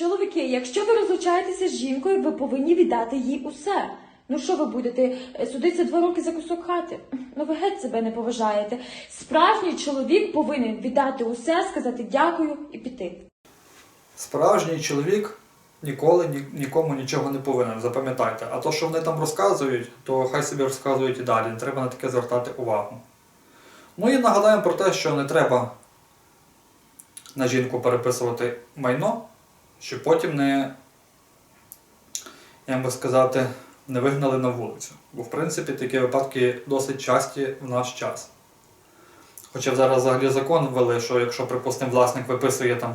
Чоловіки, якщо ви розлучаєтеся з жінкою, ви повинні віддати їй усе. Ну що ви будете е, судитися два роки за кусок хати? Ну ви геть себе не поважаєте. Справжній чоловік повинен віддати усе, сказати дякую і піти. Справжній чоловік ніколи ні, нікому нічого не повинен, запам'ятайте. А то, що вони там розказують, то хай собі розказують і далі. Не треба на таке звертати увагу. Ну і нагадаємо про те, що не треба на жінку переписувати майно, щоб потім не, як би сказати, не вигнали на вулицю. Бо, в принципі, такі випадки досить часті в наш час. Хоча зараз взагалі закон ввели, що якщо, припустимо, власник виписує там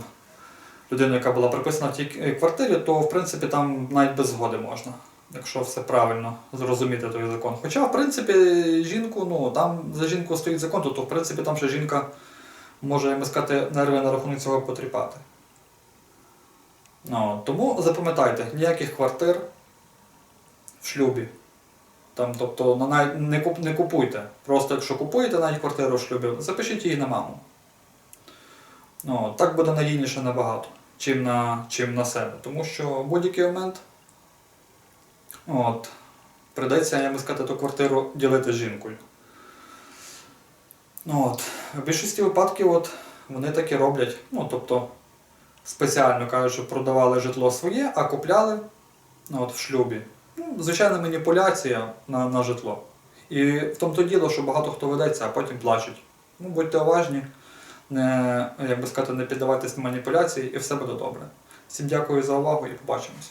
людину, яка була приписана в тій квартирі, то в принципі там навіть без згоди можна, якщо все правильно зрозуміти той закон. Хоча, в принципі, жінку, ну там за жінку стоїть закон, то, то в принципі там ще жінка може, як би сказати, нерви на рахунок цього потріпати. Ну, тому запам'ятайте, ніяких квартир в шлюбі. Там, тобто, не, куп, не купуйте. Просто якщо купуєте навіть квартиру в шлюбі, запишіть її на маму. Ну, так буде надійніше набагато, чим на, чим на себе. Тому що в будь-який момент от, прийдеться, я би сказати, ту квартиру ділити з жінкою. Ну, от, в більшості випадків от, вони так і роблять. Ну, тобто, спеціально кажуть, що продавали житло своє, а купляли ну, от, в шлюбі. Ну, звичайна маніпуляція на, на житло. І в тому то діло, що багато хто ведеться, а потім плачуть. Ну, будьте уважні, не, як би сказати, не піддавайтесь маніпуляції і все буде добре. Всім дякую за увагу і побачимось.